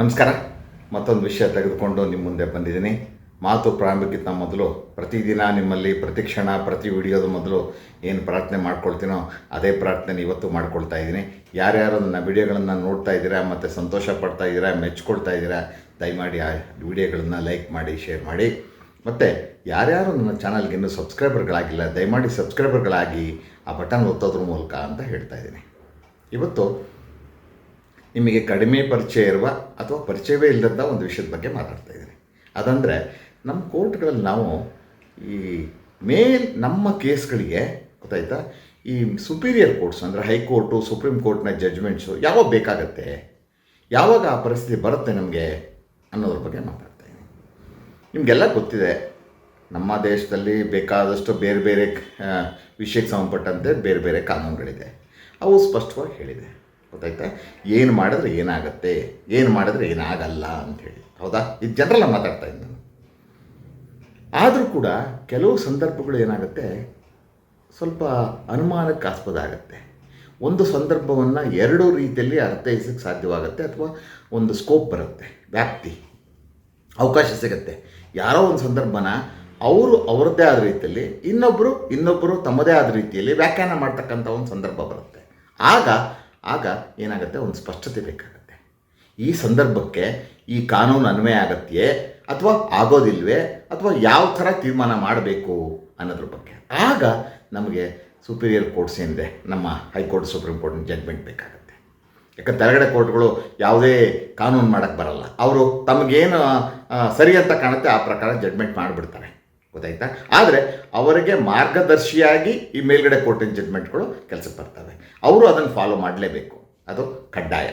ನಮಸ್ಕಾರ. ಮತ್ತೊಂದು ವಿಷಯ ತೆಗೆದುಕೊಂಡು ನಿಮ್ಮ ಮುಂದೆ ಬಂದಿದ್ದೀನಿ. ಮಾತು ಪ್ರಾರಂಭಕ್ಕಿಂತ ಮೊದಲು ಪ್ರತಿದಿನ ನಿಮ್ಮಲ್ಲಿ ಪ್ರತಿ ಕ್ಷಣ ಪ್ರತಿ ವಿಡಿಯೋದ ಮೊದಲು ಏನು ಪ್ರಾರ್ಥನೆ ಮಾಡ್ಕೊಳ್ತೀನೋ ಅದೇ ಪ್ರಾರ್ಥನೆ ಇವತ್ತು ಮಾಡ್ಕೊಳ್ತಾ ಇದ್ದೀನಿ. ಯಾರ್ಯಾರು ನನ್ನ ವಿಡಿಯೋಗಳನ್ನು ನೋಡ್ತಾ ಇದ್ದೀರಾ, ಮತ್ತು ಸಂತೋಷ ಪಡ್ತಾ ಇದ್ದೀರಾ, ಮೆಚ್ಕೊಳ್ತಾ ಇದ್ದೀರಾ, ದಯಮಾಡಿ ಆ ವಿಡಿಯೋಗಳನ್ನು ಲೈಕ್ ಮಾಡಿ, ಶೇರ್ ಮಾಡಿ. ಮತ್ತು ಯಾರ್ಯಾರು ನನ್ನ ಚಾನಲ್ಗೆ ಇನ್ನೂ ಸಬ್ಸ್ಕ್ರೈಬರ್ಗಳಾಗಿಲ್ಲ, ದಯಮಾಡಿ ಸಬ್ಸ್ಕ್ರೈಬರ್ಗಳಾಗಿ ಆ ಬಟನ್ ಒತ್ತೋದ್ರ ಮೂಲಕ ಅಂತ ಹೇಳ್ತಾ ಇದ್ದೀನಿ. ಇವತ್ತು ನಿಮಗೆ ಕಡಿಮೆ ಪರಿಚಯ ಇರುವ ಅಥವಾ ಪರಿಚಯವೇ ಇಲ್ಲದಂಥ ಒಂದು ವಿಷಯದ ಬಗ್ಗೆ ಮಾತಾಡ್ತಾ ಇದ್ದೀನಿ. ಅದಂದರೆ ನಮ್ಮ ಕೋರ್ಟ್ಗಳಲ್ಲಿ ನಾವು ಈ ಮೇಲ್ ನಮ್ಮ ಕೇಸ್ಗಳಿಗೆ ಗೊತ್ತಾಯ್ತಾ? ಈ ಸುಪೀರಿಯರ್ ಕೋರ್ಟ್ಸ್ ಅಂದರೆ ಹೈಕೋರ್ಟು, ಸುಪ್ರೀಂ ಕೋರ್ಟ್ನ ಜಜ್ಮೆಂಟ್ಸು ಯಾವಾಗ ಬೇಕಾಗತ್ತೆ? ಯಾವಾಗ ಆ ಪರಿಸ್ಥಿತಿ ಬರುತ್ತೆ ನಮಗೆ ಅನ್ನೋದ್ರ ಬಗ್ಗೆ ಮಾತಾಡ್ತಾ ಇದ್ದೀನಿ. ನಿಮಗೆಲ್ಲ ಗೊತ್ತಿದೆ, ನಮ್ಮ ದೇಶದಲ್ಲಿ ಬೇಕಾದಷ್ಟು ಬೇರೆ ಬೇರೆ ವಿಷಯಕ್ಕೆ ಸಂಬಂಧಪಟ್ಟಂತೆ ಬೇರೆ ಬೇರೆ ಕಾನೂನುಗಳಿದೆ. ಅವು ಸ್ಪಷ್ಟವಾಗಿ ಹೇಳಿದೆ. ಗೊತ್ತಾಯ್ತಾ? ಏನು ಮಾಡಿದ್ರೆ ಏನಾಗುತ್ತೆ? ಏನು ಮಾಡಿದ್ರೆ ಏನಾಗಲ್ಲ ಅಂಥೇಳಿ. ಹೌದಾ? ಇದು ಜನರಲ್ಲ ಮಾತಾಡ್ತಾ ಇದ್ದೀನಿ ಆದರೂ ಕೂಡ ಕೆಲವು ಸಂದರ್ಭಗಳು ಏನಾಗುತ್ತೆ? ಸ್ವಲ್ಪ ಅನುಮಾನಕ್ಕೆ ಆಸ್ಪದ ಆಗುತ್ತೆ. ಒಂದು ಸಂದರ್ಭವನ್ನು ಎರಡು ರೀತಿಯಲ್ಲಿ ಅರ್ಥೈಸಕ್ಕೆ ಸಾಧ್ಯವಾಗುತ್ತೆ ಅಥವಾ ಒಂದು ಸ್ಕೋಪ್ ಬರುತ್ತೆ. ವ್ಯಾಪ್ತಿ, ಅವಕಾಶ ಸಿಗುತ್ತೆ. ಯಾರೋ ಒಂದು ಸಂದರ್ಭನ ಅವರು ಅವರದ್ದೇ ಆದ ರೀತಿಯಲ್ಲಿ ಇನ್ನೊಬ್ಬರು ಇನ್ನೊಬ್ಬರು ತಮ್ಮದೇ ಆದ ರೀತಿಯಲ್ಲಿ ವ್ಯಾಖ್ಯಾನ ಮಾಡ್ತಕ್ಕಂಥ ಒಂದು ಸಂದರ್ಭ ಬರುತ್ತೆ. ಆಗ ಆಗ ಏನಾಗುತ್ತೆ? ಒಂದು ಸ್ಪಷ್ಟತೆ ಬೇಕಾಗುತ್ತೆ. ಈ ಸಂದರ್ಭಕ್ಕೆ ಈ ಕಾನೂನು ಅನ್ವಯ ಆಗತ್ತೆಯೇ ಅಥವಾ ಆಗೋದಿಲ್ವೇ? ಅಥವಾ ಯಾವ ಥರ ತೀರ್ಮಾನ ಮಾಡಬೇಕು ಅನ್ನೋದ್ರ ಬಗ್ಗೆ. ಆಗ ನಮಗೆ ಸುಪೀರಿಯರ್ ಕೋರ್ಟ್ಸ್ ಏನಿದೆ, ನಮ್ಮ ಹೈಕೋರ್ಟ್ ಸುಪ್ರೀಂ ಕೋರ್ಟ್ನ ಜಡ್ಮೆಂಟ್ ಬೇಕಾಗುತ್ತೆ. ಯಾಕಂದ್ರೆ ತೆರಗಡೆ ಕೋರ್ಟ್ಗಳು ಯಾವುದೇ ಕಾನೂನು ಮಾಡೋಕ್ಕೆ ಬರಲ್ಲ. ಅವರು ತಮಗೇನು ಸರಿ ಅಂತ ಕಾಣುತ್ತೆ, ಆ ಪ್ರಕಾರ ಜಡ್ಮೆಂಟ್ ಮಾಡಿಬಿಡ್ತಾರೆ. ಗೊತ್ತಾಯ್ತಾ? ಆದರೆ ಅವರಿಗೆ ಮಾರ್ಗದರ್ಶಿಯಾಗಿ ಈ ಮೇಲ್ಗಡೆ ಕೋರ್ಟಿನ ಜಡ್ಮೆಂಟ್ಗಳು ಕೆಲಸಕ್ಕೆ ಬರ್ತವೆ. ಅವರು ಅದನ್ನು ಫಾಲೋ ಮಾಡಲೇಬೇಕು. ಅದು ಕಡ್ಡಾಯ.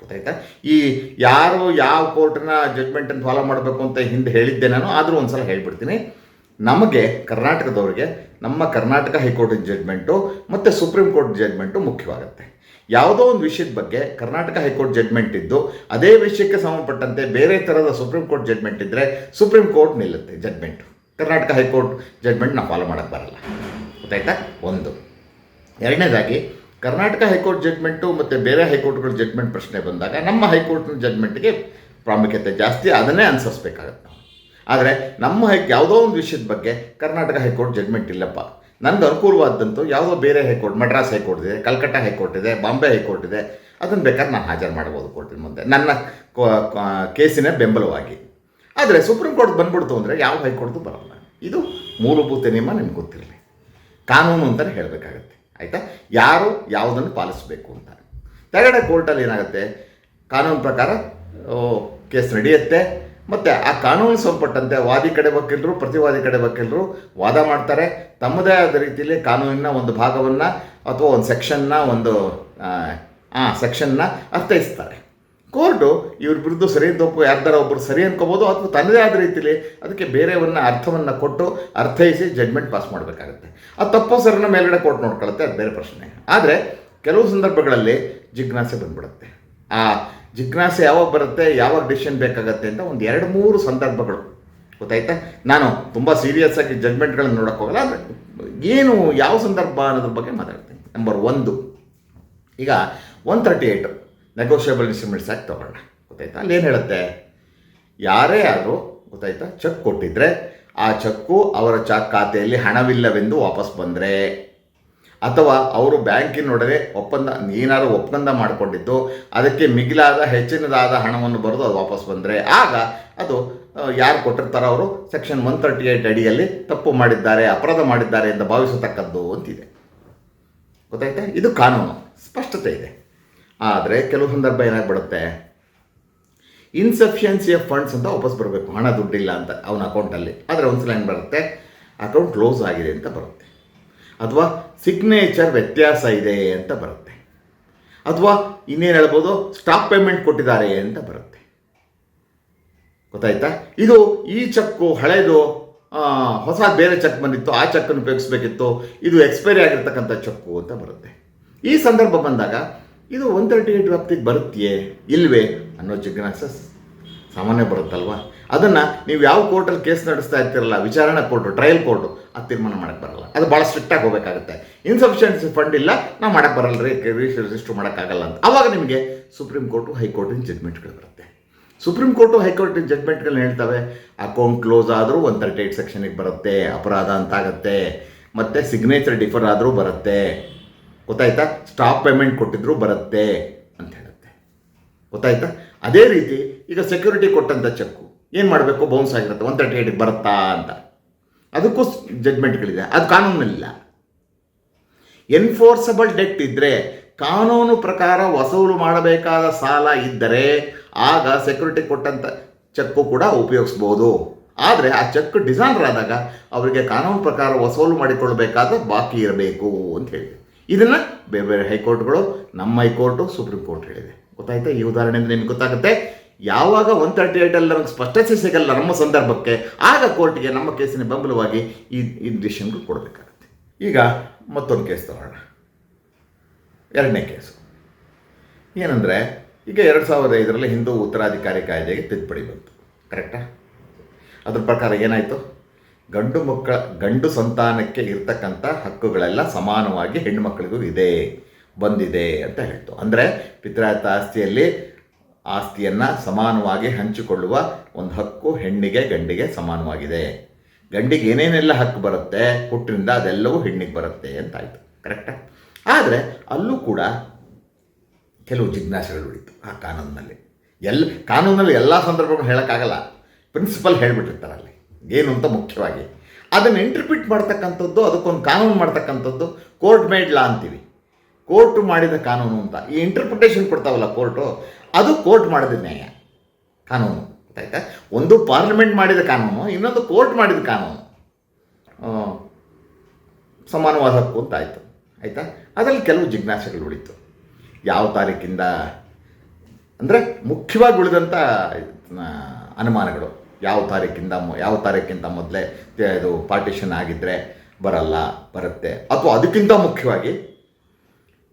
ಗೊತ್ತಾಯ್ತಾ? ಈ ಯಾರು ಯಾವ ಕೋರ್ಟ್ನ ಜಡ್ಮೆಂಟನ್ನು ಫಾಲೋ ಮಾಡಬೇಕು ಅಂತ ಹಿಂದೆ ಹೇಳಿದ್ದೆ ನಾನು, ಆದರೂ ಒಂದು ಸಲ ಹೇಳ್ಬಿಡ್ತೀನಿ. ನಮಗೆ ಕರ್ನಾಟಕದವ್ರಿಗೆ, ನಮ್ಮ ಕರ್ನಾಟಕ ಹೈಕೋರ್ಟಿನ ಜಡ್ಮೆಂಟು ಮತ್ತು ಸುಪ್ರೀಂ ಕೋರ್ಟ್ ಜಡ್ಮೆಂಟು ಮುಖ್ಯವಾಗುತ್ತೆ. ಯಾವುದೋ ಒಂದು ವಿಷಯದ ಬಗ್ಗೆ ಕರ್ನಾಟಕ ಹೈಕೋರ್ಟ್ ಜಡ್ಮೆಂಟ್ ಇದ್ದು, ಅದೇ ವಿಷಯಕ್ಕೆ ಸಂಬಂಧಪಟ್ಟಂತೆ ಬೇರೆ ಥರದ ಸುಪ್ರೀಂ ಕೋರ್ಟ್ ಜಡ್ಮೆಂಟ್ ಇದ್ದರೆ ಸುಪ್ರೀಂ ಕೋರ್ಟ್ ನಿಲ್ಲುತ್ತೆ judgment Karnataka high court judgment ನಾವು ಫಾಲೋ ಮಾಡೋಕ್ಕೆ ಬರಲ್ಲ. ಗೊತ್ತಾಯ್ತಾ? ಒಂದು. ಎರಡನೇದಾಗಿ, ಕರ್ನಾಟಕ ಹೈಕೋರ್ಟ್ ಜಡ್ಮೆಂಟು ಮತ್ತು ಬೇರೆ ಹೈಕೋರ್ಟ್ಗಳ ಜಡ್ಮೆಂಟ್ ಪ್ರಶ್ನೆ ಬಂದಾಗ ನಮ್ಮ ಹೈಕೋರ್ಟ್ನ ಜಡ್ಮೆಂಟ್ಗೆ ಪ್ರಾಮುಖ್ಯತೆ ಜಾಸ್ತಿ, ಅದನ್ನೇ ಅನುಸರಿಸ್ಬೇಕಾಗತ್ತೆ ಆದರೆ ನಮ್ಮ ಹೈ, ಯಾವುದೋ ಒಂದು ವಿಷಯದ ಬಗ್ಗೆ ಕರ್ನಾಟಕ ಹೈಕೋರ್ಟ್ ಜಡ್ಮೆಂಟ್ ಇಲ್ಲಪ್ಪ. ನನಗೆ ಅನುಕೂಲವಾದಂತೂ ಯಾವುದೋ ಬೇರೆ ಹೈಕೋರ್ಟ್ ಮಡ್ರಾಸ್ ಹೈಕೋರ್ಟ್ ಇದೆ ಕಲ್ಕಟ್ಟ ಹೈಕೋರ್ಟ್ ಇದೆ, ಬಾಂಬೆ ಹೈಕೋರ್ಟ್ ಇದೆ, ಅದನ್ನು ಬೇಕಾದ್ರೆ ನಾನು ಹಾಜರು ಮಾಡ್ಬೋದು ಕೋರ್ಟಿನ ಮುಂದೆ. ನನ್ನ ಕೇಸಿನ ಬೆಂಬಲವಾಗಿ. ಆದರೆ ಸುಪ್ರೀಂ ಕೋರ್ಟ್ ಬಂದ್ಬಿಡ್ತು ಅಂದರೆ ಯಾವ ಹೈಕೋರ್ಟ್ದು ಬರಲ್ಲ. ಇದು ಮೂಲಭೂತ ನಿಯಮ ನಿಮ್ಗೆ ಗೊತ್ತಿರಲಿ. ಕಾನೂನು ಅಂತಲೇ ಹೇಳಬೇಕಾಗತ್ತೆ. ಆಯಿತಾ? ಯಾರು ಯಾವುದನ್ನು ಪಾಲಿಸಬೇಕು ಅಂತ. ತಗಡೆ ಕೋರ್ಟಲ್ಲಿ ಏನಾಗುತ್ತೆ? ಕಾನೂನು ಪ್ರಕಾರ ಕೇಸ್ ನಡೆಯುತ್ತೆ. ಮತ್ತು ಆ ಕಾನೂನು ಸಂಪಟ್ಟಂತೆ ವಾದಿ ಕಡೆ ವಕೀಲರು, ಪ್ರತಿವಾದಿ ಕಡೆ ವಕೀಲರು ವಾದ ಮಾಡ್ತಾರೆ. ತಮ್ಮದೇ ಆದ ರೀತಿಯಲ್ಲಿ ಕಾನೂನಿನ ಒಂದು ಭಾಗವನ್ನು ಅಥವಾ ಒಂದು ಸೆಕ್ಷನ್ನ ಒಂದು ಆ, ಸೆಕ್ಷನ್ನ ಅರ್ಥೈಸ್ತಾರೆ. ಕೋರ್ಟು ಇವ್ರ ವಿರುದ್ಧ ಸರಿ ತಪ್ಪು ಯಾರ್ದಾರ ಒಬ್ಬರು ಸರಿ ಅನ್ಕೋಬೋದು ಅಥವಾ ತನ್ನದೇ ಆದ ರೀತಿಯಲ್ಲಿ ಅದಕ್ಕೆ ಬೇರೆಯವನ್ನ ಅರ್ಥವನ್ನು ಕೊಟ್ಟು ಅರ್ಥೈಸಿ ಜಡ್ಮೆಂಟ್ ಪಾಸ್ ಮಾಡಬೇಕಾಗುತ್ತೆ. ಆ ತಪ್ಪೋ ಸರನ್ನ ಮೇಲ್ಗಡೆ ಕೋರ್ಟ್ ನೋಡ್ಕೊಳ್ಳುತ್ತೆ ಅದು ಬೇರೆ ಪ್ರಶ್ನೆ. ಆದರೆ ಕೆಲವು ಸಂದರ್ಭಗಳಲ್ಲಿ ಜಿಜ್ಞಾಸೆ ಬಂದ್ಬಿಡುತ್ತೆ. ಆ ಜಿಜ್ಞಾಸೆ ಯಾವಾಗ ಬರುತ್ತೆ, ಯಾವಾಗ ಡಿಸಿಷನ್ ಬೇಕಾಗತ್ತೆ ಅಂತ ಒಂದು ಎರಡು ಮೂರು ಸಂದರ್ಭಗಳು. ಗೊತ್ತಾಯ್ತಾ? ನಾನು ತುಂಬ ಸೀರಿಯಸ್ ಆಗಿ ಜಡ್ಮೆಂಟ್ಗಳನ್ನು ನೋಡೋಕ್ಕೋಗಲ್ಲ ಆದರೆ ಏನು ಯಾವ ಸಂದರ್ಭ ಅನ್ನೋದ್ರ ಬಗ್ಗೆ ಮಾತಾಡ್ತೀನಿ. ನಂಬರ್ ಒಂದು. ಈಗ one thirty eight negotiable instruments act ತೊಗೊಳ್ಳೋಣ ಗೊತ್ತಾಯ್ತಾ ಏನು ಹೇಳುತ್ತೆ? ಯಾರೇ ಆದರೂ, ಗೊತ್ತಾಯ್ತಾ? ಚೆಕ್ ಕೊಟ್ಟಿದ್ರೆ ಆ ಚೆಕ್ಕು ಅವರ ಚಾಕ್ ಖಾತೆಯಲ್ಲಿ ಹಣವಿಲ್ಲವೆಂದು ವಾಪಸ್ ಬಂದರೆ. ಅಥವಾ ಅವರು ಬ್ಯಾಂಕಿನೊಡನೆ ಒಪ್ಪಂದ, ಏನಾದರೂ ಒಪ್ಪಂದ ಮಾಡಿಕೊಂಡಿದ್ದು, ಅದಕ್ಕೆ ಮಿಗಿಲಾದ, ಹೆಚ್ಚಿನದಾದ ಹಣವನ್ನು ಬರೆದು ಅದು ವಾಪಸ್ ಬಂದರೆ. ಆಗ ಅದು ಯಾರು ಕೊಟ್ಟಿರ್ತಾರೋ ಅವರು ಸೆಕ್ಷನ್ ಒನ್ ತರ್ಟಿ ಏಯ್ಟ್ ಅಡಿಯಲ್ಲಿ ತಪ್ಪು ಮಾಡಿದ್ದಾರೆ, ಅಪರಾಧ ಮಾಡಿದ್ದಾರೆ ಎಂದು ಭಾವಿಸತಕ್ಕದ್ದು ಅಂತಿದೆ. ಗೊತ್ತಾಯ್ತಾ? ಇದು ಕಾನೂನು. ಸ್ಪಷ್ಟತೆ ಇದೆ. ಆದರೆ ಕೆಲವು ಸಂದರ್ಭ ಏನಾಗ್ಬಿಡುತ್ತೆ? ಇನ್ಸಫಿಷಿಯನ್ಸಿ ಆಫ್ ಫಂಡ್ಸ್ ಅಂತ ವಾಪಸ್ ಬರಬೇಕು. ಹಣ ದುಡ್ಡಿಲ್ಲ ಅಂತ ಅವನ ಅಕೌಂಟಲ್ಲಿ ಆದರೆ ಒಂದ್ಸಲ ಏನು ಬರುತ್ತೆ? ಅಕೌಂಟ್ ಕ್ಲೋಸ್ ಆಗಿದೆ ಅಂತ ಬರುತ್ತೆ. ಅಥವಾ ಸಿಗ್ನೇಚರ್ ವ್ಯತ್ಯಾಸ ಇದೆ ಅಂತ ಬರುತ್ತೆ. ಅಥವಾ ಇನ್ನೇನು ಹೇಳ್ಬೋದು? ಸ್ಟಾಪ್ ಪೇಮೆಂಟ್ ಕೊಟ್ಟಿದ್ದಾರೆ ಅಂತ ಬರುತ್ತೆ. ಗೊತ್ತಾಯ್ತಾ? ಇದು ಈ ಚೆಕ್ಕು ಹಳೆಯದು ಹೊಸ ಬೇರೆ ಚೆಕ್ ಬಂದಿತ್ತು, ಆ ಚೆಕ್ಕನ್ನು ಉಪಯೋಗಿಸ್ಬೇಕಿತ್ತು. ಇದು ಎಕ್ಸ್ಪೈರಿ ಆಗಿರ್ತಕ್ಕಂಥ ಚೆಕ್ಕು ಅಂತ ಬರುತ್ತೆ. ಈ ಸಂದರ್ಭ ಬಂದಾಗ ಇದು ಒನ್ ತರ್ಟಿ ಏಟ್ ವ್ಯಾಪ್ತಿಗೆ ಬರುತ್ತೆ ಇಲ್ವೇ ಅನ್ನೋ ಜಿಜ್ಞಾಸ ಸಾಮಾನ್ಯ ಬರುತ್ತಲ್ವಾ? ಅದನ್ನು ನೀವು ಯಾವ ಕೋರ್ಟಲ್ಲಿ ಕೇಸ್ ನಡೆಸ್ತಾ ಇರ್ತಿರಲ್ಲ, ವಿಚಾರಣಾ ಕೋರ್ಟು ಟ್ರಯಲ್ ಕೋರ್ಟು ಅದು ತೀರ್ಮಾನ ಮಾಡಕ್ಕೆ ಬರಲ್ಲ. ಅದು ಭಾಳ ಸ್ಟ್ರಿಕ್ಟಾಗಿ ಹೋಗಬೇಕಾಗುತ್ತೆ. ಇನ್ಸಫಿಷಿಯನ್ಸಿ ಫಂಡ್ ಇಲ್ಲ, ನಾವು ಮಾಡಕ್ಕೆ ಬರಲ್ಲ ರೀ ರಿಜಿಸ್ಟರ್ ಮಾಡೋಕ್ಕಾಗಲ್ಲ ಅಂತ. ಆವಾಗ ನಿಮಗೆ ಸುಪ್ರೀಂ ಕೋರ್ಟು ಹೈಕೋರ್ಟಿನ ಜಜ್ಮೆಂಟ್ಗಳು ಬರುತ್ತೆ. ಸುಪ್ರೀಂ ಕೋರ್ಟು ಹೈಕೋರ್ಟಿನ ಜಜ್ಮೆಂಟ್ಗಳನ್ನ ಹೇಳ್ತವೆ ಅಕೌಂಟ್ ಕ್ಲೋಸ್ ಆದರೂ ಒನ್ ತರ್ಟಿ ಏಟ್ ಸೆಕ್ಷನಿಗೆ ಬರುತ್ತೆ, ಅಪರಾಧ ಅಂತಾಗತ್ತೆ ಮತ್ತು ಸಿಗ್ನೇಚರ್ ಡಿಫರ್ ಆದರೂ ಬರುತ್ತೆ. ಗೊತ್ತಾಯ್ತಾ? ಸ್ಟಾಪ್ ಪೇಮೆಂಟ್ ಕೊಟ್ಟಿದ್ರು ಬರುತ್ತೆ ಅಂತ ಹೇಳುತ್ತೆ. ಗೊತ್ತಾಯ್ತಾ? ಅದೇ ರೀತಿ ಈಗ ಸೆಕ್ಯೂರಿಟಿ ಕೊಟ್ಟಂಥ ಚೆಕ್ಕು ಏನು ಮಾಡಬೇಕು? ಬೌನ್ಸ್ ಆಗಿರುತ್ತೆ. ಒಂದು ತರ್ಟಿ ಏಟಿಗೆ ಬರುತ್ತಾ ಅಂತ. ಅದಕ್ಕೂ ಜಡ್ಮೆಂಟ್ಗಳಿದೆ ಅದು ಕಾನೂನಲ್ಲಿಲ್ಲ. ಎನ್ಫೋರ್ಸಬಲ್ ಡೆಟ್ ಇದ್ದರೆ ಕಾನೂನು ಪ್ರಕಾರ ವಸೂಲು ಮಾಡಬೇಕಾದ ಸಾಲ ಇದ್ದರೆ ಆಗ ಸೆಕ್ಯೂರಿಟಿ ಕೊಟ್ಟಂಥ ಚೆಕ್ಕು ಕೂಡ ಉಪಯೋಗಿಸ್ಬೋದು. ಆದರೆ ಆ ಚೆಕ್ ಡಿಸಾಲ್ಡರ್ ಆದಾಗ ಅವರಿಗೆ ಕಾನೂನು ಪ್ರಕಾರ ವಸೂಲು ಮಾಡಿಕೊಳ್ಳಬೇಕಾದ ಬಾಕಿ ಇರಬೇಕು ಅಂತ ಹೇಳಿದೆ ಇದನ್ನು ಬೇರೆ ಬೇರೆ ಹೈಕೋರ್ಟ್ಗಳು, ನಮ್ಮ ಹೈಕೋರ್ಟು, ಸುಪ್ರೀಂ ಕೋರ್ಟ್ ಹೇಳಿದೆ. ಗೊತ್ತಾಯ್ತಾ? ಈ ಉದಾಹರಣೆಯಿಂದ ನಿಮ್ಗೆ ಗೊತ್ತಾಗುತ್ತೆ. ಯಾವಾಗ ಒನ್ ತರ್ಟಿ ಏಯ್ಟಲ್ಲಿ ನಮಗೆ ಸ್ಪಷ್ಟತೆ ಸಿಗಲ್ಲ ನಮ್ಮ ಸಂದರ್ಭಕ್ಕೆ, ಆಗ ಕೋರ್ಟ್ಗೆ ನಮ್ಮ ಕೇಸಿನ ಬೆಂಬಲವಾಗಿ ಈ ಈ ಡಿಸಿಷನ್ಗಳು ಕೊಡಬೇಕಾಗುತ್ತೆ. ಈಗ ಮತ್ತೊಂದು ಕೇಸ್ ತಗೋಣ ಎರಡನೇ ಕೇಸು. ಏನಂದರೆ, ಈಗ ಎರಡು ಸಾವಿರದ ಐದರಲ್ಲಿ ಹಿಂದೂ ಉತ್ತರಾಧಿಕಾರಿ ಕಾಯ್ದೆಗೆ ತಿದ್ದುಪಡಿ ಬಂತು. ಕರೆಕ್ಟಾ? ಅದ್ರ ಪ್ರಕಾರ ಏನಾಯಿತು? ಗಂಡು ಮಕ್ಕಳ, ಗಂಡು ಸಂತಾನಕ್ಕೆ ಇರ್ತಕ್ಕಂಥ ಹಕ್ಕುಗಳೆಲ್ಲ ಸಮಾನವಾಗಿ ಹೆಣ್ಣುಮಕ್ಕಳಿಗೂ ಇದೆ, ಬಂದಿದೆ ಅಂತ ಹೇಳ್ತು. ಅಂದರೆ ಪಿತ್ರಾಯತ ಆಸ್ತಿಯಲ್ಲಿ ಆಸ್ತಿಯನ್ನು ಸಮಾನವಾಗಿ ಹಂಚಿಕೊಳ್ಳುವ ಒಂದು ಹಕ್ಕು ಹೆಣ್ಣಿಗೆ, ಗಂಡಿಗೆ ಸಮಾನವಾಗಿದೆ. ಗಂಡಿಗೆ ಏನೇನೆಲ್ಲ ಹಕ್ಕು ಬರುತ್ತೆ, ಹುಟ್ಟಿನಿಂದ ಅದೆಲ್ಲವೂ ಹೆಣ್ಣಿಗೆ ಬರುತ್ತೆ ಅಂತಾಯಿತು. ಕರೆಕ್ಟ ಆದರೆ ಅಲ್ಲೂ ಕೂಡ ಕೆಲವು ಜಿಜ್ಞಾಸೆಗಳು ಉಳಿತು ಆ ಕಾನೂನಿನಲ್ಲಿ. ಎಲ್ಲ ಕಾನೂನಲ್ಲಿ ಎಲ್ಲ ಸಂದರ್ಭಗಳು ಹೇಳೋಕ್ಕಾಗಲ್ಲ. ಪ್ರಿನ್ಸಿಪಲ್ ಹೇಳಿಬಿಟ್ಟಿರ್ತಾರೆ ಅಲ್ಲಿ. ಏನು ಅಂತ ಮುಖ್ಯವಾಗಿ. ಅದನ್ನು ಇಂಟರ್ಪ್ರಿಟ್ ಮಾಡ್ತಕ್ಕಂಥದ್ದು, ಅದಕ್ಕೊಂದು ಕಾನೂನು ಮಾಡ್ತಕ್ಕಂಥದ್ದು ಕೋರ್ಟ್ ಮೇಡ್ ಲಾ ಅಂತೀವಿ. ಕೋರ್ಟ್ ಮಾಡಿದ ಕಾನೂನು ಅಂತ. ಈ ಇಂಟರ್ಪ್ರಿಟೇಷನ್ ಕೊಡ್ತಾವಲ್ಲ ಕೋರ್ಟು ಅದು ಕೋರ್ಟ್ ಮಾಡಿದ ನ್ಯಾಯ. ಕಾನೂನು. ಗೊತ್ತಾಯ್ತಾ ಒಂದು ಪಾರ್ಲಿಮೆಂಟ್ ಮಾಡಿದ ಕಾನೂನು, ಇನ್ನೊಂದು ಕೋರ್ಟ್ ಮಾಡಿದ ಕಾನೂನು. ಸಮಾನವಾದ ಹಕ್ಕು ಅಂತ ಆಯಿತು. ಆಯಿತಾ? ಅದರಲ್ಲಿ ಕೆಲವು ಜಿಜ್ಞಾಸೆಗಳು ಉಳಿತು. ಯಾವ ತಾರೀಕಿಂದ? ಅಂದರೆ ಮುಖ್ಯವಾಗಿ ಉಳಿದಂಥ ಅನುಮಾನಗಳು. ಯಾವ ತಾರೀಕಿಂದ ಯಾವ ತಾರೀಕಿಂತ ಮೊದಲೇ ಇದು ಪಾರ್ಟಿಷನ್ ಆಗಿದ್ದರೆ ಬರಲ್ಲ, ಬರುತ್ತೆ. ಅಥವಾ ಅದಕ್ಕಿಂತ ಮುಖ್ಯವಾಗಿ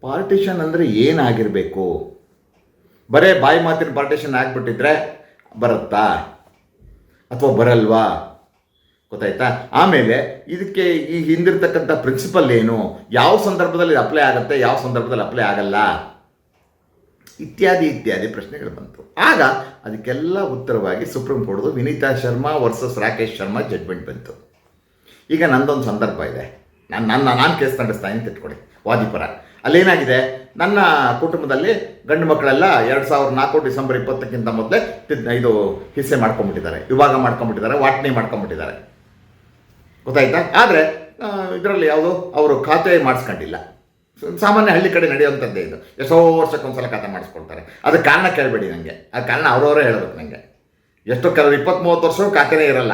ಪಾರ್ಟಿಷನ್ ಅಂದರೆ ಏನಾಗಿರಬೇಕು? ಬರೇ ಬಾಯಿ ಮಾತಿನ ಪಾರ್ಟಿಷನ್ ಆಗಿಬಿಟ್ಟಿದ್ರೆ ಬರುತ್ತಾ? ಅಥವಾ ಬರಲ್ವಾ? ಗೊತ್ತಾಯ್ತಾ? ಆಮೇಲೆ ಇದಕ್ಕೆ ಈ ಹಿಂದಿರ್ತಕ್ಕಂಥ ಪ್ರಿನ್ಸಿಪಲ್ ಏನು? ಯಾವ ಸಂದರ್ಭದಲ್ಲಿ ಅಪ್ಲೈ ಆಗುತ್ತೆ, ಯಾವ ಸಂದರ್ಭದಲ್ಲಿ ಅಪ್ಲೈ ಆಗಲ್ಲ? ಇತ್ಯಾದಿ ಇತ್ಯಾದಿ ಪ್ರಶ್ನೆಗಳು ಬಂತು. ಆಗ ಅದಕ್ಕೆಲ್ಲ ಉತ್ತರವಾಗಿ ಸುಪ್ರೀಂ ಕೋರ್ಟ್ದು ವಿನೀತಾ ಶರ್ಮಾ ವರ್ಸಸ್ ರಾಕೇಶ್ ಶರ್ಮಾ ಜಡ್ಮೆಂಟ್ ಬಂತು. ಈಗ ನಂದೊಂದು ಸಂದರ್ಭ ಇದೆ. ನಾನು ನನ್ನ ನಾನು ಕೇಸ್ ನಡೆಸ್ತಾ ಅಂತ ಇಟ್ಕೊಳ್ಳಿ, ವಾದಿಪರ. ಅಲ್ಲೇನಾಗಿದೆ? ನನ್ನ ಕುಟುಂಬದಲ್ಲಿ ಗಂಡು ಮಕ್ಕಳೆಲ್ಲ ಎರಡು ಸಾವಿರದ ನಾಲ್ಕು ಡಿಸೆಂಬರ್ ಇಪ್ಪತ್ತಕ್ಕಿಂತ ಮೊದಲೇ ಇದು ಹಿಸ್ಸೆ ಮಾಡ್ಕೊಂಬಿಟ್ಟಿದ್ದಾರೆ ವಿಭಾಗ ಮಾಡ್ಕೊಂಬಿಟ್ಟಿದ್ದಾರೆ ವಾಟ್ನಿ ಮಾಡ್ಕೊಂಬಿಟ್ಟಿದ್ದಾರೆ ಗೊತ್ತಾಯ್ತಾ? ಆದರೆ ಇದರಲ್ಲಿ ಯಾವುದು? ಅವರು ಖಾತೆ ಮಾಡಿಸ್ಕೊಂಡಿಲ್ಲ. ಸಾಮಾನ್ಯ ಹಳ್ಳಿ ಕಡೆ ನಡೆಯುವಂಥದ್ದೇ ಇದು. ಎಷ್ಟೋ ವರ್ಷಕ್ಕೊಂದ್ಸಲ ಕಥೆ ಮಾಡಿಸ್ಕೊಳ್ತಾರೆ. ಅದಕ್ಕೆ ಕಾರಣ ಕೇಳಬೇಡಿ ನನಗೆ ಆ ಕಾರಣ ಅವರವರೇ ಹೇಳ್ಬೇಕು ನನಗೆ ಎಷ್ಟೋ ಕೆಲವರು ಇಪ್ಪತ್ತು ಮೂವತ್ತು ವರ್ಷ ಖಾತೆನೇ ಇರಲ್ಲ.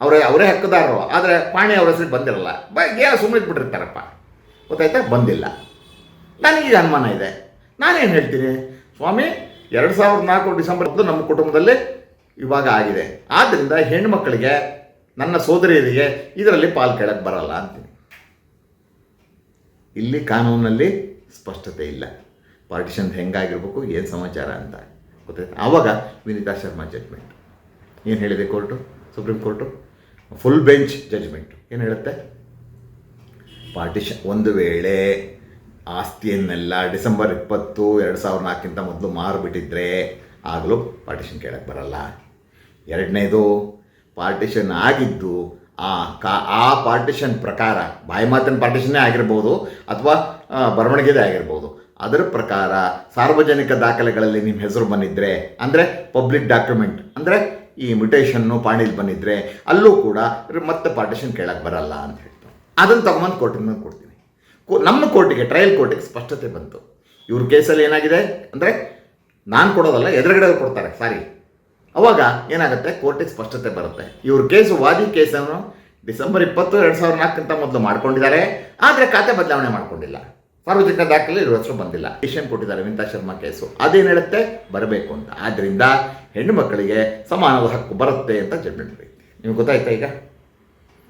ಅವರೇ ಅವರೇ ಹಕ್ಕುದಾರರು. ಆದರೆ ಪಾಣಿ ಅವರ ಹೆಸರಿಗೆ ಬಂದಿರಲ್ಲ. ಬ, ಏನೋ ಸುಮ್ಮನೆ ಬಿಟ್ಟಿರ್ತಾರಪ್ಪ ಗೊತ್ತಾಯ್ತಾ? ಬಂದಿಲ್ಲ. ನನಗೆ ಅನುಮಾನ ಇದೆ. ನಾನೇನು ಹೇಳ್ತೀನಿ? ಸ್ವಾಮಿ, ಎರಡು ಸಾವಿರದ ನಾಲ್ಕು ಡಿಸೆಂಬರ್ ಹತ್ತು ನಮ್ಮ ಕುಟುಂಬದಲ್ಲಿ ಇವಾಗ ಆಗಿದೆ. ಆದ್ದರಿಂದ ಹೆಣ್ಮಕ್ಕಳಿಗೆ ನನ್ನ ಸೋದರಿಯರಿಗೆ ಇದರಲ್ಲಿ ಪಾಲ್ ಕೇಳಕ್ಕೆ ಬರಲ್ಲ ಅಂತೀನಿ. ಇಲ್ಲಿ ಕಾನೂನಲ್ಲಿ ಸ್ಪಷ್ಟತೆ ಇಲ್ಲ. ಪಾರ್ಟಿಷನ್ ಹೆಂಗಾಗಿರ್ಬೇಕು, ಏನು ಸಮಾಚಾರ ಅಂತ ಗೊತ್ತಾಯ್ತು? ಆವಾಗ ವಿನಿತಾ ಶರ್ಮಾ ಜಡ್ಜ್ಮೆಂಟ್ ಏನು ಹೇಳಿದೆ court supreme court full bench judgment ಏನು ಹೇಳುತ್ತೆ? ಪಾರ್ಟಿಷನ್ ಒಂದು ವೇಳೆ ಆಸ್ತಿಯನ್ನೆಲ್ಲ ಡಿಸೆಂಬರ್ ಇಪ್ಪತ್ತು, ಎರಡು ಸಾವಿರ ನಾಲ್ಕಿಂತ ಮೊದಲು ಮಾರಿಬಿಟ್ಟಿದ್ರೆ ಆಗಲೂ ಪಾರ್ಟಿಷನ್ ಕೇಳಕ್ಕೆ ಬರಲ್ಲ. ಎರಡನೇದು ಪಾರ್ಟಿಷನ್ ಆಗಿದ್ದು ಆ ಕಾ, ಆ ಪಾರ್ಟಿಷನ್ ಪ್ರಕಾರ ಬಾಯಿ ಮಾತಿನ ಪಾರ್ಟಿಷನ್ನೇ ಆಗಿರ್ಬೋದು ಅಥವಾ ಬರವಣಿಗೆದೇ ಆಗಿರ್ಬೋದು. ಅದರ ಪ್ರಕಾರ ಸಾರ್ವಜನಿಕ ದಾಖಲೆಗಳಲ್ಲಿ ನಿಮ್ಮ ಹೆಸರು ಬಂದಿದ್ದರೆ ಅಂದರೆ ಪಬ್ಲಿಕ್ ಡಾಕ್ಯುಮೆಂಟ್ ಅಂದರೆ ಈ ಮ್ಯುಟೇಷನ್ನು ಪಾಣಿಲಿ ಬಂದಿದ್ದರೆ ಅಲ್ಲೂ ಕೂಡ ಮತ್ತೆ ಪಾರ್ಟಿಷನ್ ಕೇಳಕ್ಕೆ ಬರಲ್ಲ ಅಂತ ಹೇಳ್ತಾರೆ. ಅದನ್ನು ತಗೊಂಬಂದು ಕೋರ್ಟಿನ ಕೊಡ್ತೀನಿ. ಕೋ, ನಮ್ಮ ಕೋರ್ಟಿಗೆ ಟ್ರಯಲ್ ಕೋರ್ಟಿಗೆ ಸ್ಪಷ್ಟತೆ ಬಂತು. ಇವ್ರ ಕೇಸಲ್ಲಿ ಏನಾಗಿದೆ? ಅಂದರೆ ನಾನು ಕೊಡೋದಲ್ಲ ಎದುರುಗಡೆ ಕೊಡ್ತಾರೆ ಸಾರಿ ಅವಾಗ ಏನಾಗುತ್ತೆ? ಕೋರ್ಟಿಗೆ ಸ್ಪಷ್ಟತೆ ಬರುತ್ತೆ. ಇವ್ರ ಕೇಸು ವಾದಿ ಕೇಸನ್ನು ಡಿಸೆಂಬರ್ ಇಪ್ಪತ್ತು, ಎರಡು ಸಾವಿರದ ನಾಲ್ಕಂತ ಮೊದಲು ಮಾಡ್ಕೊಂಡಿದ್ದಾರೆ. ಆದರೆ ಖಾತೆ ಬದಲಾವಣೆ ಮಾಡ್ಕೊಂಡಿಲ್ಲ. ಸಾರ್ವಜನಿಕ ದಾಖಲೆ ಇವ್ರ ಹೆಸರು ಬಂದಿಲ್ಲ. ಡಿಸಿಷನ್ ಕೊಟ್ಟಿದ್ದಾರೆ ವಿಂತಾ ಶರ್ಮಾ ಕೇಸು. ಅದೇನು ಹೇಳುತ್ತೆ? ಬರಬೇಕು ಅಂತ. ಆದ್ದರಿಂದ ಹೆಣ್ಣು ಮಕ್ಕಳಿಗೆ ಸಮಾನದ ಹಕ್ಕು ಬರುತ್ತೆ ಅಂತ ಜಡ್ಮೆಂಟ್ ನಿಮ್ಗೆ ಗೊತ್ತಾಯ್ತಾ ಈಗ?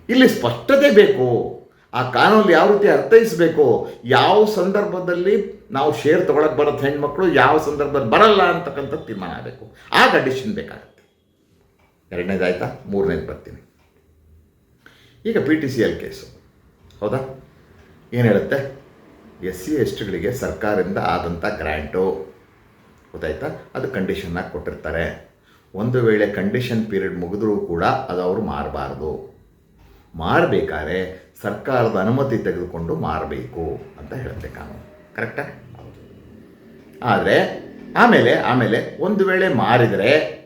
ಇಲ್ಲಿ ಸ್ಪಷ್ಟತೆ ಬೇಕು. ಆ ಕಾನೂನು ಯಾವ ರೀತಿ ಅರ್ಥೈಸಬೇಕು? ಯಾವ ಸಂದರ್ಭದಲ್ಲಿ ನಾವು ಶೇರ್ ತೊಗೊಳಕ್ಕೆ ಬರೋದು ಹೆಣ್ಮಕ್ಳು ಯಾವ ಸಂದರ್ಭದಲ್ಲಿ ಬರಲ್ಲ ಅಂತಕ್ಕಂಥ ತೀರ್ಮಾನ ಆಗಬೇಕು. ಆ ಕಂಡೀಷನ್ ಬೇಕಾಗುತ್ತೆ. ಎರಡನೇದಾಯ್ತಾ ಮೂರನೇದು ಬರ್ತೀನಿ. ಈಗ P T C L case ಹೌದಾ? ಏನು ಹೇಳುತ್ತೆ? ಎಸ್ ಸಿ ಎಸ್ ಟಿಗಳಿಗೆ ಸರ್ಕಾರದಿಂದ ಆದಂಥ ಗ್ರ್ಯಾಂಟು. ಗೊತ್ತಾಯ್ತಾ? ಅದು ಕಂಡೀಷನ್ನಾಗಿ ಕೊಟ್ಟಿರ್ತಾರೆ. ಒಂದು ವೇಳೆ ಕಂಡೀಷನ್ ಪೀರಿಯಡ್ ಮುಗಿದ್ರೂ ಕೂಡ ಅದು ಅವರು ಮಾರಬಾರ್ದು. ಮಾರಬೇಕಾದ್ರೆ ಸರ್ಕಾರದ ಅನುಮತಿ ತೆಗೆದುಕೊಂಡು ಮಾರಬೇಕು ಅಂತ ಹೇಳುತ್ತೆ ಕಾನೂನು. ಕರೆಕ್ಟಾ ಆದರೆ, ಆಮೇಲೆ ಆಮೇಲೆ ಒಂದು ವೇಳೆ ಮಾರಿದರೆ,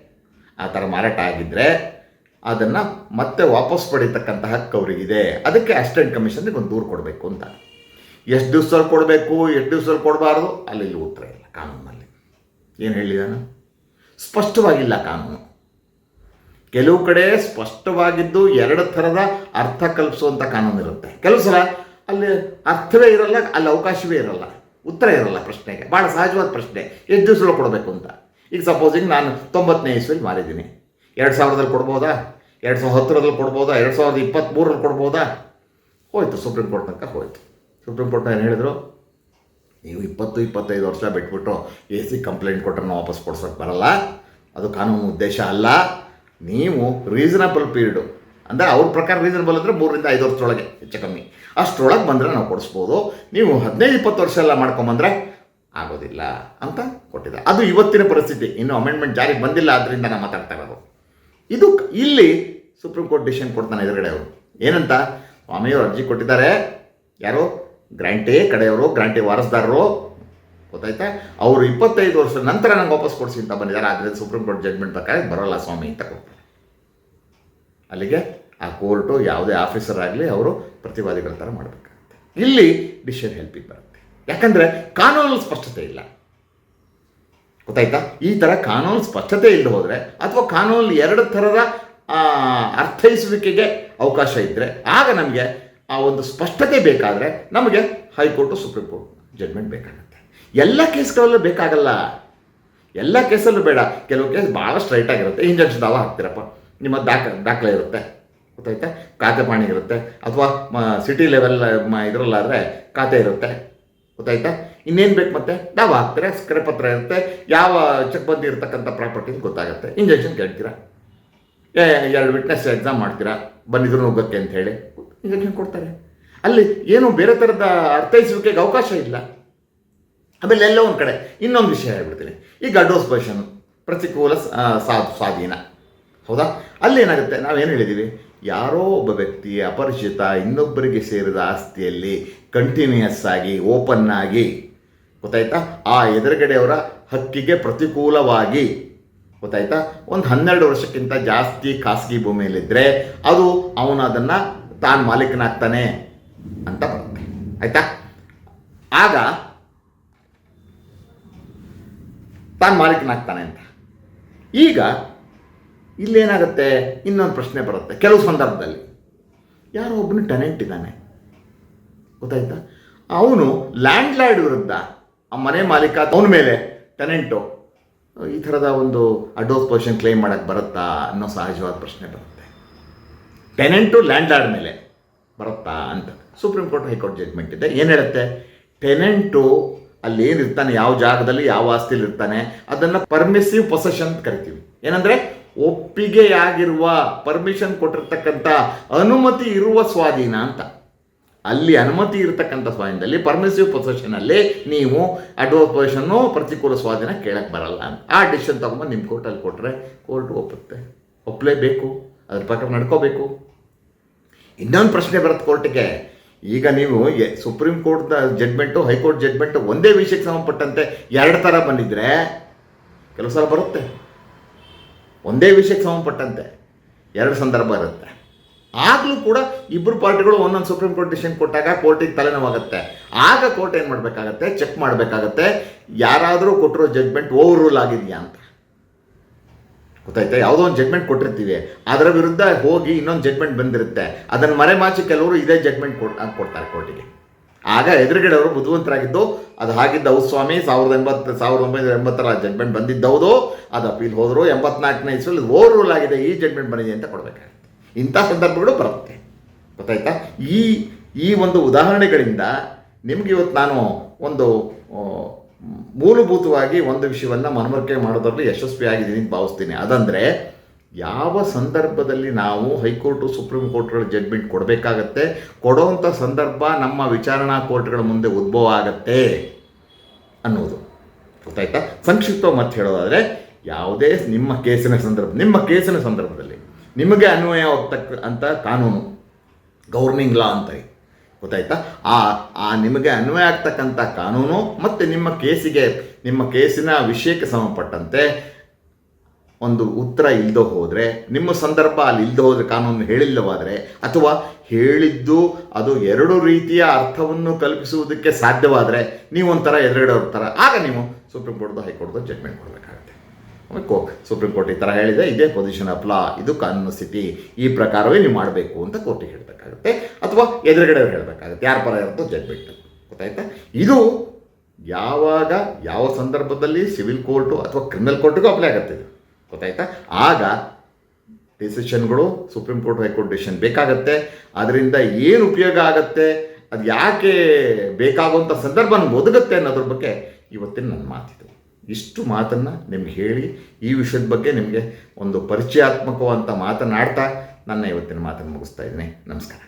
ಆ ಥರ ಮಾರಾಟ ಆಗಿದ್ದರೆ ಅದನ್ನು ಮತ್ತೆ ವಾಪಸ್ ಪಡೀತಕ್ಕಂಥ ಹಕ್ಕು ಅವರಿಗಿದೆ. ಅದಕ್ಕೆ ಅಸಿಸ್ಟೆಂಟ್ ಕಮಿಷನ್ಗೆ ಒಂದು ದೂರು ಕೊಡಬೇಕು ಅಂತ. ಎಷ್ಟು ದಿವ್ಸದಲ್ಲಿ ಕೊಡಬೇಕು, ಎಷ್ಟು ದಿವ್ಸದಲ್ಲಿ ಕೊಡಬಾರ್ದು ಅಲ್ಲಿ ಉತ್ತರ ಇಲ್ಲ ಕಾನೂನಲ್ಲಿ. ಏನು ಹೇಳಿದಾನು? ಸ್ಪಷ್ಟವಾಗಿಲ್ಲ ಕಾನೂನು. ಕೆಲವು ಕಡೆ ಸ್ಪಷ್ಟವಾಗಿದ್ದು ಎರಡು ಥರದ ಅರ್ಥ ಕಲ್ಪಿಸುವಂಥ ಕಾನೂನು ಇರುತ್ತೆ. ಕೆಲವು ಸಲ ಅಲ್ಲಿ ಅರ್ಥವೇ ಇರಲ್ಲ, ಅಲ್ಲಿ ಅವಕಾಶವೇ ಇರಲ್ಲ. ಉತ್ತರ ಇರಲ್ಲ ಪ್ರಶ್ನೆಗೆ. ಭಾಳ ಸಹಜವಾದ ಪ್ರಶ್ನೆ. ಎಷ್ಟು ದಿವಸದಲ್ಲಿ ಕೊಡಬೇಕು ಅಂತ? ಈಗ ಸಪೋಸಿಂಗ್ ನಾನು ತೊಂಬತ್ತನೇ ಇಸ್ವಲ್ಲಿ ಮಾರಿದ್ದೀನಿ. ಎರಡು ಸಾವಿರದಲ್ಲಿ ಕೊಡ್ಬೋದಾ? ಎರಡು ಸಾವಿರದ ಹತ್ತರಲ್ಲಿ ಕೊಡ್ಬೋದಾ? ಎರಡು ಸಾವಿರದ ಇಪ್ಪತ್ತ್ಮೂರಲ್ಲಿ ಕೊಡ್ಬೋದಾ? ಹೋಯ್ತು ಸುಪ್ರೀಂ ಕೋರ್ಟ್ ತನಕ ಹೋಯ್ತು. ಸುಪ್ರೀಂ ಕೋರ್ಟ್ ಏನು ಹೇಳಿದರು? ನೀವು ಇಪ್ಪತ್ತು, ಇಪ್ಪತ್ತೈದು ವರ್ಷ ಬಿಟ್ಬಿಟ್ಟು ಎ ಸಿ ಕಂಪ್ಲೇಂಟ್ ಕೊಟ್ಟರೆ ವಾಪಸ್ ಕೊಡ್ಸೋಕ್ಕೆ ಬರಲ್ಲ. ಅದು ಕಾನೂನು ಉದ್ದೇಶ ಅಲ್ಲ. ನೀವು ರೀಸನಬಲ್ ಪೀರಿಯಡು ಅಂದರೆ ಅವ್ರ ಪ್ರಕಾರ ರೀಸನಬಲ್ ಅಂದರೆ ಮೂರರಿಂದ ಐದು ವರ್ಷದೊಳಗೆ, ಹೆಚ್ಚು ಕಮ್ಮಿ. ಅಷ್ಟರೊಳಗೆ ಬಂದರೆ ನಾವು ಕೊಡಿಸ್ಬೋದು. ನೀವು ಹದಿನೈದು, ಇಪ್ಪತ್ತು ವರ್ಷ ಎಲ್ಲ ಮಾಡ್ಕೊಂಬಂದ್ರೆ ಆಗೋದಿಲ್ಲ ಅಂತ ಕೊಟ್ಟಿದ್ದಾರೆ. ಅದು ಇವತ್ತಿನ ಪರಿಸ್ಥಿತಿ. ಇನ್ನು ಅಮೆಂಡ್ಮೆಂಟ್ ಜಾರಿಗೆ ಬಂದಿಲ್ಲ ಆದ್ದರಿಂದ ನಾನು ಮಾತಾಡ್ತಾ ಇರೋದು. ಇದು ಇಲ್ಲಿ ಸುಪ್ರೀಂ ಕೋರ್ಟ್ ಡಿಸಿಷನ್ ಕೊಡ್ತಾನೆ ಎದುರುಗಡೆ ಅವರು. ಏನಂತ? ಸ್ವಾಮಿಯವರು ಅರ್ಜಿ ಕೊಟ್ಟಿದ್ದಾರೆ. ಯಾರು? ಗ್ರಾಂಟಿ ಕಡೆಯವರು, ಗ್ರಾಂಟಿ ವಾರಸ್ದಾರರು. ಗೊತ್ತಾಯ್ತಾ? ಅವರು ಇಪ್ಪತ್ತೈದು ವರ್ಷದ ನಂತರ ನಂಗೆ ವಾಪಸ್ ಕೊಡಿಸಿ ಅಂತ ಬಂದಿದ್ದಾರೆ. ಆದರೆ ಸುಪ್ರೀಂ ಕೋರ್ಟ್ ಜಡ್ಜ್ಮೆಂಟ್ ಪ್ರಕಾರ ಬರೋಲ್ಲ ಸ್ವಾಮಿ ಅಂತ ಕೊಡ್ತಾರೆ. ಅಲ್ಲಿಗೆ ಆ ಕೋರ್ಟು ಯಾವುದೇ ಆಫೀಸರ್ ಆಗಲಿ ಅವರು ಪ್ರತಿವಾದಿಗಳ ಥರ ಮಾಡಬೇಕಾಗುತ್ತೆ. ಇಲ್ಲಿ ಡಿಶನ್ ಹೆಲ್ಪಿಗೆ ಬರುತ್ತೆ. ಯಾಕಂದರೆ ಕಾನೂನಲ್ಲಿ ಸ್ಪಷ್ಟತೆ ಇಲ್ಲ. ಗೊತ್ತಾಯ್ತಾ? ಈ ಥರ ಕಾನೂನು ಸ್ಪಷ್ಟತೆ ಇಲ್ಲದೆ ಹೋದರೆ ಅಥವಾ ಕಾನೂನಲ್ಲಿ ಎರಡು ಥರದ ಅರ್ಥೈಸುವಿಕೆಗೆ ಅವಕಾಶ ಇದ್ದರೆ ಆಗ ನಮಗೆ ಆ ಒಂದು ಸ್ಪಷ್ಟತೆ ಬೇಕಾದರೆ ನಮಗೆ ಹೈಕೋರ್ಟು, ಸುಪ್ರೀಂ ಕೋರ್ಟ್ ಜಡ್ಮೆಂಟ್ ಬೇಕಾಗುತ್ತೆ. ಎಲ್ಲ ಕೇಸ್ಗಳಲ್ಲೂ ಬೇಕಾಗಲ್ಲ. ಎಲ್ಲ ಕೇಸಲ್ಲೂ ಬೇಡ. ಕೆಲವು ಕೇಸ್ ಭಾಳ ಸ್ಟ್ರೈಟ್ ಆಗಿರುತ್ತೆ. ಇಂಜೆಕ್ಷನ್ ದಾವ ಹಾಕ್ತೀರಪ್ಪ. ನಿಮ್ಮ ದಾಖ ದಾಖಲೆ ಇರುತ್ತೆ. ಗೊತ್ತಾಯ್ತಾ? ಖಾತೆ ಪಾಣಿ ಇರುತ್ತೆ. ಅಥವಾ ಸಿಟಿ ಲೆವೆಲ್ ಇದರಲ್ಲಾದರೆ ಖಾತೆ ಇರುತ್ತೆ. ಗೊತ್ತಾಯ್ತಾ? ಇನ್ನೇನು ಬೇಕು ಮತ್ತೆ? ದಾವ ಹಾಕ್ತಾರೆ? ಪತ್ರ ಇರುತ್ತೆ. ಯಾವ ಚೆಕ್ ಬಂದಿ ಇರ್ತಕ್ಕಂಥ ಪ್ರಾಪರ್ಟಿ ಗೊತ್ತಾಗುತ್ತೆ. ಇಂಜೆಕ್ಷನ್ ಕೇಳ್ತೀರಾ? ಏ, ಎರಡು ವಿಟ್ನೆಸ್ ಎಕ್ಸಾಮ್ ಮಾಡ್ತೀರಾ? ಬಂದಿದ್ರು ನುಗ್ಗಕ್ಕೆ ಅಂತ ಹೇಳಿ. ಇಂಜೆಕ್ಷನ್ ಕೊಡ್ತಾರೆ. ಅಲ್ಲಿ ಏನು ಬೇರೆ ಥರದ ಅರ್ಥೈಸುವಿಕೆಗೆ ಅವಕಾಶ ಇಲ್ಲ. ಆಮೇಲೆ ಎಲ್ಲೋ ಒಂದು ಕಡೆ ಇನ್ನೊಂದು ವಿಷಯ ಹೇಳ್ಬಿಡ್ತೀನಿ. ಈಗ ಅಡ್ವಾನ್ಸ್ ಪೊಸಿಷನ್ ಪ್ರತಿಕೂಲ, ಸ- ಸಾ- ಸ್ವಾಧೀನ. ಹೌದಾ? ಅಲ್ಲಿ ಏನಾಗುತ್ತೆ? ನಾವೇನು ಹೇಳಿದ್ದೀವಿ ಯಾರೋ ಒಬ್ಬ ವ್ಯಕ್ತಿ ಅಪರಿಚಿತ, ಇನ್ನೊಬ್ಬರಿಗೆ ಸೇರಿದ ಆಸ್ತಿಯಲ್ಲಿ ಕಂಟಿನ್ಯೂಯಸ್ ಆಗಿ ಓಪನ್ ಆಗಿ, ಗೊತ್ತಾಯ್ತಾ? ಆ ಎದುರುಗಡೆಯವರ ಹಕ್ಕಿಗೆ ಪ್ರತಿಕೂಲವಾಗಿ, ಗೊತ್ತಾಯ್ತಾ? ಒಂದು ಹನ್ನೆರಡು ವರ್ಷಕ್ಕಿಂತ ಜಾಸ್ತಿ ಖಾಸಗಿ ಭೂಮಿಯಲ್ಲಿದ್ದರೆ ಅದು ಅವನು ಅದನ್ನು ತಾನು ಮಾಲೀಕನಾಗ್ತಾನೆ ಅಂತ ಬರುತ್ತೆ. ಆಯಿತಾ? ಆಗ ತಾನು ಮಾಲೀಕನಾಗ್ತಾನೆ ಅಂತ. ಈಗ ಇಲ್ಲೇನಾಗುತ್ತೆ? ಇನ್ನೊಂದು ಪ್ರಶ್ನೆ ಬರುತ್ತೆ. ಕೆಲವು ಸಂದರ್ಭದಲ್ಲಿ. ಯಾರೋ ಒಬ್ಬನು ಟೆನೆಂಟ್ ಇದ್ದಾನೆ. ಗೊತ್ತಾಯ್ತಾ? ಅವನು ಲ್ಯಾಂಡ್ ಲಾರ್ಡ್ ವಿರುದ್ಧ, ಆ ಮನೆ ಮಾಲೀಕ ಅವನ ಮೇಲೆ ಟೆನೆಂಟು ಈ ಥರದ ಒಂದು ಅಡ್ವೋಸ್ ಪೊಸಿಷನ್ ಕ್ಲೈಮ್ ಮಾಡೋಕ್ಕೆ ಬರುತ್ತಾ ಅನ್ನೋ ಸಹಜವಾದ ಪ್ರಶ್ನೆ ಬರುತ್ತೆ. ಟೆನೆಂಟು ಲ್ಯಾಂಡ್ ಲಾರ್ಡ್ ಮೇಲೆ ಬರುತ್ತಾ ಅಂತ. ಸುಪ್ರೀಂ ಕೋರ್ಟ್ ಹೈಕೋರ್ಟ್ ಜಡ್ಜ್ಮೆಂಟ್ ಇದೆ. ಏನು ಹೇಳುತ್ತೆ? ಟೆನೆಂಟು ಅಲ್ಲಿ ಏನಿರ್ತಾನೆ, ಯಾವ ಜಾಗದಲ್ಲಿ ಯಾವ ಆಸ್ತಿಲಿ ಇರ್ತಾನೆ, ಅದನ್ನು ಪರ್ಮಿಸಿವ್ ಪೊಸೆಷನ್ ಅಂತ ಕರಿತೀವಿ. ಏನಂದರೆ ಒಪ್ಪಿಗೆಯಾಗಿರುವ ಪರ್ಮಿಷನ್ ಕೊಟ್ಟಿರ್ತಕ್ಕಂಥ ಅನುಮತಿ ಇರುವ ಸ್ವಾಧೀನ ಅಂತ. ಅಲ್ಲಿ ಅನುಮತಿ ಇರತಕ್ಕಂಥ ಸ್ವಾಧೀನದಲ್ಲಿ ಪರ್ಮಿಸಿವ್ ಪೊಸೆಷನಲ್ಲಿ ನೀವು ಅಡ್ವಾನ್ಸ್ ಪೊಸಿಷನ್ನು ಪ್ರತಿಕೂಲ ಸ್ವಾಧೀನ ಕೇಳಕ್ಕೆ ಬರಲ್ಲ ಅಂತ. ಆ ಡಿಸಿಷನ್ ತೊಗೊಂಬಂದು ನಿಮ್ಮ ಕೋರ್ಟಲ್ಲಿ ಕೊಟ್ಟರೆ ಕೋರ್ಟ್ ಒಪ್ಪುತ್ತೆ. ಒಪ್ಪಲೇಬೇಕು ಅದ್ರ ಪ್ರಕಾರ ನಡ್ಕೋಬೇಕು. ಇನ್ನೊಂದು ಪ್ರಶ್ನೆ ಬರುತ್ತೆ ಕೋರ್ಟಿಗೆ ಈಗ ನೀವು ಸುಪ್ರೀಂ ಕೋರ್ಟ್ನ ಜಡ್ಮೆಂಟು ಹೈಕೋರ್ಟ್ ಜಡ್ಮೆಂಟು ಒಂದೇ ವಿಷಯಕ್ಕೆ ಸಂಬಂಧಪಟ್ಟಂತೆ ಎರಡು ಥರ ಬಂದಿದ್ರೆ ಕೆಲವು ಸಲ ಬರುತ್ತೆ. ಒಂದೇ ವಿಷಯಕ್ಕೆ ಸಂಬಂಧಪಟ್ಟಂತೆ ಎರಡು ಸಂದರ್ಭ ಇರುತ್ತೆ. ಆಗಲೂ ಕೂಡ ಇಬ್ಬರು ಪಾರ್ಟಿಗಳು ಒಂದೊಂದು ಸುಪ್ರೀಂ ಕೋರ್ಟ್ ಡಿಸಿಷನ್ ಕೊಟ್ಟಾಗ ಕೋರ್ಟಿಗೆ ತಲೆನೋವಾಗುತ್ತೆ. ಆಗ ಕೋರ್ಟ್ ಏನು ಮಾಡಬೇಕಾಗತ್ತೆ? ಚೆಕ್ ಮಾಡಬೇಕಾಗತ್ತೆ. ಯಾರಾದರೂ ಕೊಟ್ಟಿರೋ ಜಡ್ಮೆಂಟ್ ಓವರ್ ರೂಲ್ ಆಗಿದೆಯಾ ಅಂತ. ಗೊತ್ತಾಯ್ತಾ? ಯಾವುದೋ ಒಂದು ಜಡ್ಮೆಂಟ್ ಕೊಟ್ಟಿರ್ತೀವಿ. ಅದರ ವಿರುದ್ಧ ಹೋಗಿ ಇನ್ನೊಂದು ಜಡ್ಮೆಂಟ್ ಬಂದಿರುತ್ತೆ. ಅದನ್ನು ಮರೆಮಾಚಿ ಕೆಲವರು ಇದೇ ಜಡ್ಮೆಂಟ್ ಕೊಡ್ ಕೊಡ್ತಾರೆ ಕೋರ್ಟಿಗೆ ಆಗ ಎದುರುಗಡೆ ಅವರು ಬುದ್ಧಿವಂತರಾಗಿದ್ದು, ಅದು ಹಾಗಿದ್ದ ಹೌದು ಸ್ವಾಮಿ, ಸಾವಿರದ ಎಂಬತ್ತು ಸಾವಿರದ ಒಂಬೈನೂರ ಎಂಬತ್ತರ ಜಡ್ಮೆಂಟ್ ಬಂದಿದ್ದವುದು ಅದು ಅಪೀಲ್ ಹೋದರು. ಎಂಬತ್ನಾಲ್ಕನೇ ಇಸ್ರಲ್ಲಿ ಓವರ್ ರೂಲ್ ಆಗಿದೆ ಈ ಜಡ್ಮೆಂಟ್ ಬಂದಿದೆ ಅಂತ ಕೊಡಬೇಕಾಗುತ್ತೆ. ಇಂಥ ಸಂದರ್ಭಗಳು ಬರುತ್ತೆ. ಗೊತ್ತಾಯ್ತಾ? ಈ ಈ ಒಂದು ಉದಾಹರಣೆಗಳಿಂದ ನಿಮ್ಗೆ ಇವತ್ತು ನಾನು ಒಂದು ಮೂಲಭೂತವಾಗಿ ಒಂದು ವಿಷಯವನ್ನು ಮನವರಿಕೆ ಮಾಡೋದ್ರಲ್ಲಿ ಯಶಸ್ವಿಯಾಗಿದ್ದೀನಿ ಅಂತ ಭಾವಿಸ್ತೀನಿ. ಅದಂದರೆ ಯಾವ ಸಂದರ್ಭದಲ್ಲಿ ನಾವು ಹೈಕೋರ್ಟು, ಸುಪ್ರೀಂ ಕೋರ್ಟ್ಗಳ ಜಡ್ಮೆಂಟ್ ಕೊಡಬೇಕಾಗತ್ತೆ? ಕೊಡೋವಂಥ ಸಂದರ್ಭ ನಮ್ಮ ವಿಚಾರಣಾ ಕೋರ್ಟ್ಗಳ ಮುಂದೆ ಉದ್ಭವ ಆಗತ್ತೆ ಅನ್ನೋದು. ಗೊತ್ತಾಯ್ತಾ? ಸಂಕ್ಷಿಪ್ತ ಮತ್ತೆ ಹೇಳೋದಾದರೆ, ಯಾವುದೇ ನಿಮ್ಮ ಕೇಸಿನ ಸಂದರ್ಭ, ನಿಮ್ಮ ಕೇಸಿನ ಸಂದರ್ಭದಲ್ಲಿ ನಿಮಗೆ ಅನ್ವಯವಾಗ್ತಕ್ಕ ಅಂತ ಕಾನೂನು ಗೌರ್ನಿಂಗ್ ಲಾ ಅಂತ ಗೊತ್ತಾಯ್ತಾ? ಆ ಆ ನಿಮಗೆ ಅನ್ವಯ ಆಗ್ತಕ್ಕಂಥ ಕಾನೂನು ಮತ್ತು ನಿಮ್ಮ ಕೇಸಿಗೆ, ನಿಮ್ಮ ಕೇಸಿನ ವಿಷಯಕ್ಕೆ ಸಂಬಂಧಪಟ್ಟಂತೆ ಒಂದು ಉತ್ತರ ಇಲ್ಲದೆ ಹೋದರೆ, ನಿಮ್ಮ ಸಂದರ್ಭ ಅಲ್ಲಿ ಇಲ್ಲದೆ ಹೋದರೆ ಕಾನೂನು ಹೇಳಿಲ್ಲವಾದರೆ, ಅಥವಾ ಹೇಳಿದ್ದು ಅದು ಎರಡು ರೀತಿಯ ಅರ್ಥವನ್ನು ಕಲ್ಪಿಸುವುದಕ್ಕೆ ಸಾಧ್ಯವಾದರೆ ನೀವು ಒಂಥರ ಎದುರುಗಡೆ ಥರ. ಆಗ ನೀವು ಸುಪ್ರೀಂ ಕೋರ್ಟ್ದು ಹೈಕೋರ್ಟ್ದು ಜಡ್ಮೆಂಟ್ ಕೊಡಬೇಕಾಗುತ್ತೆ. ಕೋ ಸುಪ್ರೀಂ ಕೋರ್ಟ್ ಈ ಥರ ಹೇಳಿದೆ, ಇದೇ ಪೊಸಿಷನ್ ಆಫ್ ಲಾ ಇದು ಕಾನೂನು ಸ್ಥಿತಿ, ಈ ಪ್ರಕಾರವೇ ನೀವು ಮಾಡಬೇಕು ಅಂತ ಕೋರ್ಟಿಗೆ ಹೇಳಬೇಕಾಗುತ್ತೆ. ಅಥವಾ ಎದುರುಗಡೆ ಹೇಳಬೇಕಾಗುತ್ತೆ, ಯಾರ ಪರ ಇರುತ್ತೋ ಜಡ್ಮೆಂಟ್ ಗೊತ್ತಾಯ್ತಾ? ಇದು ಯಾವಾಗ, ಯಾವ ಸಂದರ್ಭದಲ್ಲಿ ಸಿವಿಲ್ ಕೋರ್ಟು ಅಥವಾ ಕ್ರಿಮಿನಲ್ ಕೋರ್ಟಿಗೂ ಅಪ್ಲೈ ಆಗುತ್ತೆ ಇದು. ಗೊತ್ತಾಯ್ತಾ? ಆಗ ಡಿಸಿಷನ್ಗಳು supreme court high court decision ಬೇಕಾಗತ್ತೆ. ಅದರಿಂದ ಏನು ಉಪಯೋಗ ಆಗತ್ತೆ? ಅದು ಯಾಕೆ ಬೇಕಾಗುವಂಥ ಸಂದರ್ಭ ನಮ್ಗೆ ಒದಗುತ್ತೆ ಅನ್ನೋದ್ರ ಬಗ್ಗೆ ಇವತ್ತಿನ ನನ್ನ ಮಾತಿದೆ. ಇಷ್ಟು ಮಾತನ್ನು ನಿಮ್ಗೆ ಹೇಳಿ, ಈ ವಿಷಯದ ಬಗ್ಗೆ ನಿಮಗೆ ಒಂದು ಪರಿಚಯಾತ್ಮಕವಂತ ಮಾತನಾಡ್ತಾ ನನ್ನ ಇವತ್ತಿನ ಮಾತನ್ನು ಮುಗಿಸ್ತಾ ಇದ್ದೀನಿ. ನಮಸ್ಕಾರ.